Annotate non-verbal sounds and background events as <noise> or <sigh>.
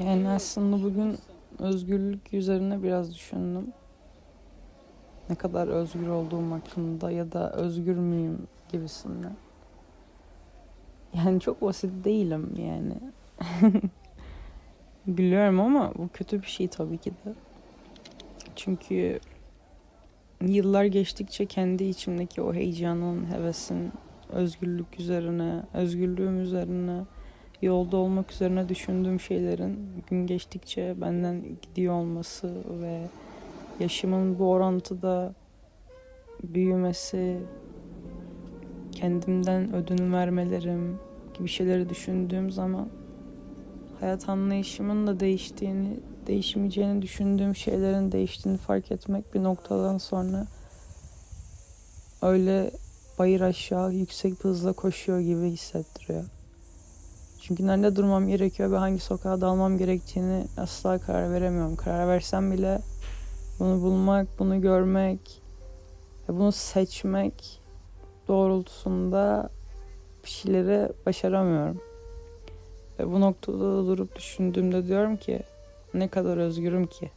Yani aslında bugün özgürlük üzerine biraz düşündüm. Ne kadar özgür olduğum hakkında ya da özgür müyüm gibisinden. Yani çok basit değilim yani. <laughs> Biliyorum ama bu kötü bir şey tabii ki de. Çünkü yıllar geçtikçe kendi içimdeki o heyecanın, hevesin, özgürlük üzerine, özgürlüğüm üzerine, yolda olmak üzerine düşündüğüm şeylerin gün geçtikçe benden gidiyor olması ve yaşımın bu orantıda büyümesi, kendimden ödün vermelerim gibi şeyleri düşündüğüm zaman hayat anlayışımın da değiştiğini, değişmeyeceğini düşündüğüm şeylerin değiştiğini fark etmek bir noktadan sonra öyle bayır aşağı yüksek bir hızla koşuyor gibi hissettiriyor. Çünkü nerede durmam gerekiyor ve hangi sokağa dalmam gerektiğini asla karar veremiyorum. Karar versem bile bunu bulmak, bunu görmek ve bunu seçmek doğrultusunda bir şeyleri başaramıyorum. Ve bu noktada da durup düşündüğümde diyorum ki ne kadar özgürüm ki.